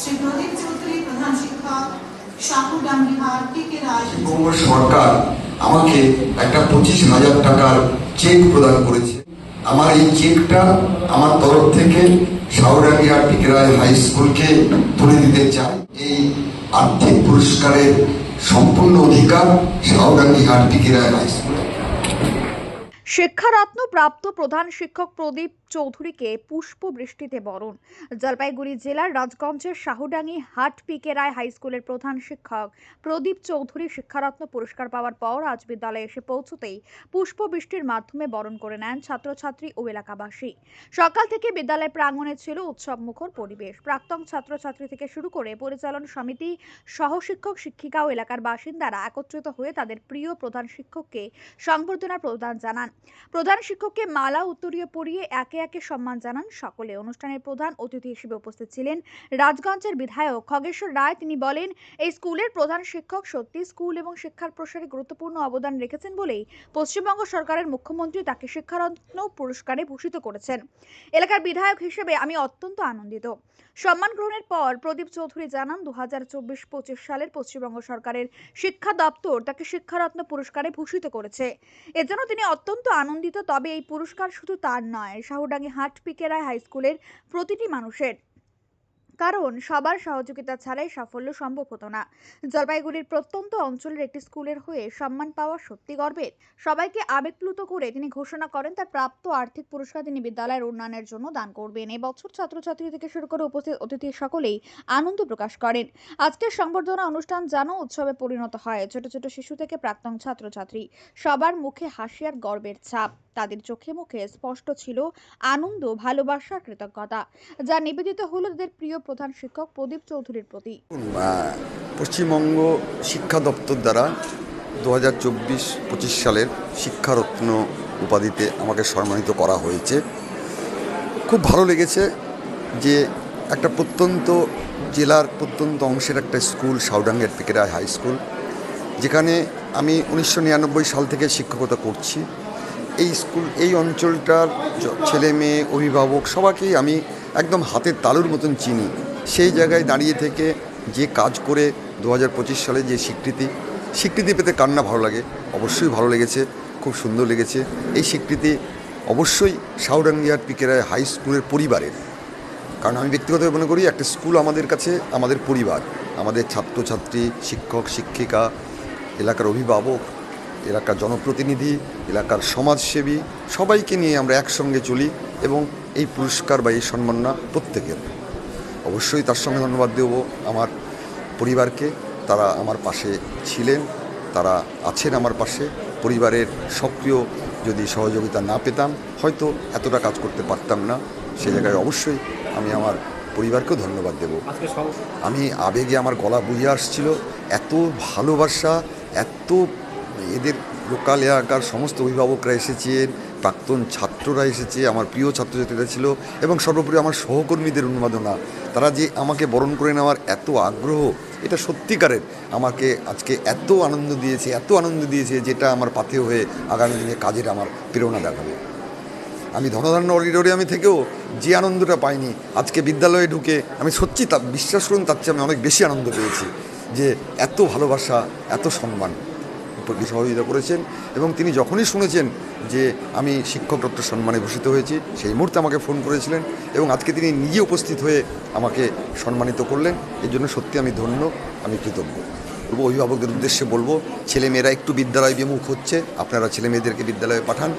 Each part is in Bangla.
শ্রী প্রদীপ চৌধুরী প্রধান শিক্ষক হাট টি কে রায় সরকার আমাকে একটা পঁচিশ হাজার টাকার চেক প্রদান করেছে। আমার এই চেকটা আমার তরফ থেকে টিকেরায় হাই স্কুলকে তুলে দিতে চাই। এই আর্থিক পুরস্কারের সম্পূর্ণ অধিকার সাউরানিহাট টিকেরায় হাই স্কুল শিক্ষারত্ন প্রাপ্ত প্রধান শিক্ষক প্রদীপ চৌধুরীকে পুষ্প বৃষ্টিতে বরণ। জলপাইগুড়ি জেলার রাজগঞ্জের শাহুডাঙ্গি হাট রায় হাই স্কুলের প্রধান শিক্ষক প্রদীপ চৌধুরী শিক্ষারত্ন পুরস্কার পাওয়ার পর আজ বিদ্যালয়ে এসে পৌঁছতেই পুষ্প বৃষ্টির মাধ্যমে বরণ করে নেন ছাত্রছাত্রী ও এলাকাবাসী। সকাল থেকে বিদ্যালয় প্রাঙ্গণে ছিল উৎসব মুখর পরিবেশ। প্রাক্তন ছাত্রছাত্রী থেকে শুরু করে পরিচালন সমিতি, সহশিক্ষক, শিক্ষিকা ও এলাকার বাসিন্দারা একত্রিত হয়ে তাদের প্রিয় প্রধান শিক্ষককে সংবর্ধনা প্রদান জানান। প্রধান শিক্ষককে মালা উত্তরীয় পরিয়ে একে একে সম্মান জানান সকলে। অনুষ্ঠানের প্রধান অতিথি হিসেবে উপস্থিত ছিলেন রাজগঞ্জের বিধায়ক খগেশ্বর রায়। তিনি বলেন, এই স্কুলের প্রধান শিক্ষক সত্যি স্কুল এবং শিক্ষার প্রসারে গুরুত্বপূর্ণ অবদান রেখেছেন বলেই পশ্চিমবঙ্গ সরকারের মুখ্যমন্ত্রী তাকে শিক্ষারত্ন পুরস্কারে ভূষিত করেছেন। এলাকার বিধায়ক হিসেবে আমি অত্যন্ত আনন্দিত। সম্মান গ্রহণের পর প্রদীপ চৌধুরী জানান দু হাজার চব্বিশ পঁচিশ সালের পশ্চিমবঙ্গ সরকারের শিক্ষা দপ্তর তাকে শিক্ষারত্ন পুরস্কারে ভূষিত করেছে। এজন্য তিনি অত্যন্ত আনন্দিত, তবে এই পুরস্কার শুধু তার নয় শাহুডাঙ্গি হাট পিকেরায় হাই স্কুলের প্রতিটি মানুষের। কারণ, সবার সহযোগিতা ছাড়াই সাফল্য সম্ভব হতো না। জলপাইগুড়ির প্রত্যন্ত অঞ্চলের একটি স্কুলের হয়ে সম্মান পাওয়া সত্যি গর্বের। সবাইকে আবেগপ্লুত করে তিনি ঘোষণা করেন, তার প্রাপ্ত আর্থিক পুরস্কার তিনি বিদ্যালয়ের উন্নয়নের জন্য দান করবেন। এবছর ছাত্রছাত্রী থেকে শুরু করে উপস্থিত অতিথি সকলেই আনন্দ প্রকাশ করেন। আজকের সংবর্ধনা অনুষ্ঠান যেন উৎসবে পরিণত হয়। ছোট ছোট শিশু থেকে প্রাক্তন ছাত্রছাত্রী সবার মুখে হাসি আর গর্বের ছাপ। তাদের চোখে মুখে স্পষ্ট ছিল আনন্দ, ভালোবাসা, কৃতজ্ঞতা, যা নিবেদিত হলো তাদের প্রিয় প্রধান শিক্ষক প্রদীপ চৌধুরীর প্রতি। পশ্চিমবঙ্গ শিক্ষা দপ্তর দ্বারা দু হাজার চব্বিশ পঁচিশ সালের শিক্ষারত্ন উপাধিতে আমাকে সম্মানিত করা হয়েছে। খুব ভালো লেগেছে যে একটা প্রত্যন্ত জেলার প্রত্যন্ত অংশের একটা স্কুল, সাউডাঙ্গের পিকেরা হাই স্কুল, যেখানে আমি উনিশশো নিরানব্বই সাল থেকে শিক্ষকতা করছি। এই স্কুল, এই অঞ্চলটার ছেলে মেয়ে, অভিভাবক সবাইকেই আমি একদম হাতের তালুর মতন চিনি। সেই জায়গায় দাঁড়িয়ে থেকে যে কাজ করে দু হাজার পঁচিশ সালে যে স্বীকৃতি স্বীকৃতি পেতে কান্না ভালো লাগে? অবশ্যই ভালো লেগেছে, খুব সুন্দর লেগেছে। এই স্বীকৃতি অবশ্যই সাউডাঙ্গিয়ার পিকেরায় হাই স্কুলের পরিবারের। কারণ আমি ব্যক্তিগতভাবে মনে করি একটা স্কুল আমাদের কাছে, আমাদের পরিবার, আমাদের ছাত্রছাত্রী, শিক্ষক, শিক্ষিকা, এলাকার অভিভাবক এলাকার জনপ্রতিনিধি এলাকার সমাজসেবী সবাইকে নিয়ে আমরা একসঙ্গে চলি এবং এই পুরস্কার বা এই সম্মাননা প্রত্যেকের। অবশ্যই তার সঙ্গে ধন্যবাদ দেব আমার পরিবারকে। তারা আমার পাশে ছিলেন তারা আছেন আমার পাশে। পরিবারের সক্রিয় যদি সহযোগিতা না পেতাম হয়তো এতটা কাজ করতে পারতাম না। সে জায়গায় অবশ্যই আমি আমার পরিবারকেও ধন্যবাদ দেব। আমি আবেগে আমার গলা বুঝে আসছিল এত ভালোবাসা এত এদের লোকাল এলাকার সমস্ত অভিভাবকরা এসেছেন প্রাক্তন ছাত্ররা এসেছে, আমার প্রিয় ছাত্রছাত্রীরা ছিল এবং সর্বোপরি আমার সহকর্মীদের উন্মাদনা। তারা যে আমাকে বরণ করে নেওয়ার এত আগ্রহ, এটা সত্যিকারের আমাকে আজকে এত আনন্দ দিয়েছে, এত আনন্দ দিয়েছে যেটা আমার পাথে হয়ে আগামী দিনে কাজের আমার প্রেরণা দেখাবে। আমি ধনধান্য অডিটোরিয়ামে থেকেও যে আনন্দটা পাইনি, আজকে বিদ্যালয়ে ঢুকে আমি সত্যি তা বিশ্বাস করুন, তার চেয়ে আমি অনেক বেশি আনন্দ পেয়েছি যে এত ভালোবাসা, এত সম্মান। সহযোগিতা করেছেন এবং তিনি যখনই শুনেছেন যে আমি শিক্ষক ডক্টর সম্মানে ভূষিত হয়েছি, সেই মুহূর্তে আমাকে ফোন করেছিলেন এবং আজকে তিনি নিজে উপস্থিত হয়ে আমাকে সম্মানিত করলেন। এর জন্য সত্যি আমি ধন্য, আমি কৃতজ্ঞ। বলব অভিভাবকদের উদ্দেশ্যে বলব, ছেলেমেয়েরা একটু বিদ্যালয় বিমুখ হচ্ছে, আপনারা ছেলে মেয়েদেরকে বিদ্যালয়ে পাঠান।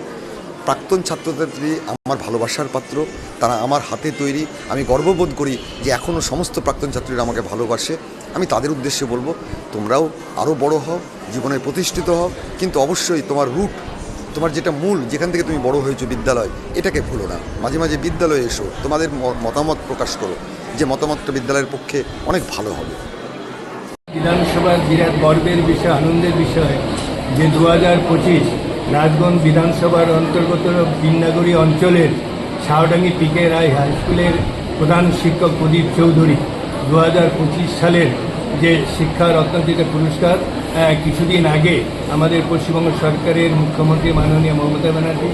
প্রাক্তন ছাত্রছাত্রী আমার ভালোবাসার পাত্র, তারা আমার হাতে তৈরি। আমি গর্ববোধ করি যে এখনও সমস্ত প্রাক্তন ছাত্রীরা আমাকে ভালোবাসে। আমি তাদের উদ্দেশ্যে বলব, তোমরাও আরও বড় হও, জীবনে প্রতিষ্ঠিত হও, কিন্তু অবশ্যই তোমার রুট তোমার যেটা মূল, যেখান থেকে তুমি বড় হয়েছো বিদ্যালয়, এটাকে ভুলো না। মাঝে মাঝে বিদ্যালয়ে এসো, তোমাদের মতামত প্রকাশ করো, যে মতামতটা বিদ্যালয়ের পক্ষে অনেক ভালো হবে। বিধানসভার বিরাট গর্বের বিষয়, আনন্দের বিষয়, যে দু হাজার পঁচিশ রাজগঞ্জ বিধানসভার অন্তর্গত বিন্নাগরী অঞ্চলের শাহডাঙ্গি পিকে রায় হাই স্কুলের প্রধান শিক্ষক প্রদীপ চৌধুরী দু হাজার পঁচিশ সালের যে শিক্ষা রত্নচিতা পুরস্কার কিছুদিন আগে আমাদের পশ্চিমবঙ্গ সরকারের মুখ্যমন্ত্রী মাননীয় মমতা ব্যানার্জি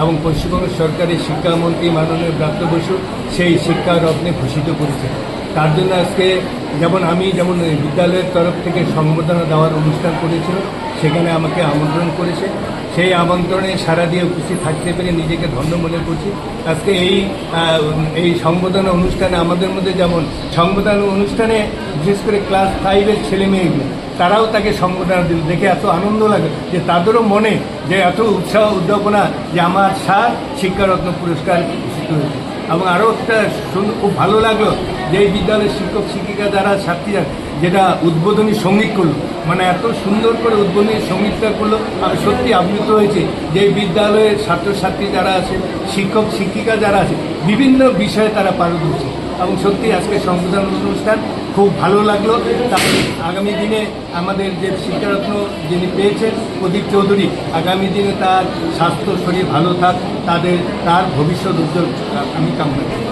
এবং পশ্চিমবঙ্গ সরকারের শিক্ষামন্ত্রী মাননীয় ব্রাত্য বসু সেই শিক্ষা রত্নে ভূষিত করেছে তার জন্য আজকে যেমন আমি যেমন বিদ্যালয়ের তরফ থেকে সংবর্ধনা দেওয়ার অনুষ্ঠান করেছিল সেখানে আমাকে আমন্ত্রণ করেছে। সেই আমন্ত্রণে সারা দিয়ে উপস্থিত থাকতে পেরে নিজেকে ধন্য মনে করছি। আজকে এই এই সংবর্ধনা অনুষ্ঠানে আমাদের মধ্যে যেমন সংবর্ধনা অনুষ্ঠানে বিশেষ করে ক্লাস ফাইভের ছেলে মেয়েগুলো, তারাও তাকে সম্বোধনা দিল। দেখে এত আনন্দ লাগে যে তাদেরও মনে যে এত উৎসাহ উদ্দীপনা যে আমার স্যার শিক্ষারত্ন পুরস্কার ঘোষিত হয়েছে। এবং আরও একটা খুব ভালো লাগল যে এই বিদ্যালয়ের শিক্ষক শিক্ষিকা যারা ছাত্রীরা, যেটা উদ্বোধনী সংগীত করল মানে এত সুন্দর করে উদ্বোধনী সঙ্গীতটা করল। আমি সত্যি আপ্লুত হয়েছে যে বিদ্যালয়ের ছাত্রছাত্রী যারা আছে, শিক্ষক, শিক্ষিকা যারা আছে, বিভিন্ন বিষয়ে তারা পারদর্শী। এবং সত্যি আজকে সংবিধান অনুষ্ঠান খুব ভালো লাগল। তারপরে আগামী দিনে আমাদের যে শিক্ষারত্ন যিনি পেয়েছেন, প্রদীপ চৌধুরী, আগামী দিনে তার স্বাস্থ্য শরীর ভালো থাক, তাদের, তার ভবিষ্যৎ উজ্জ্বল। আমি কামনা করি।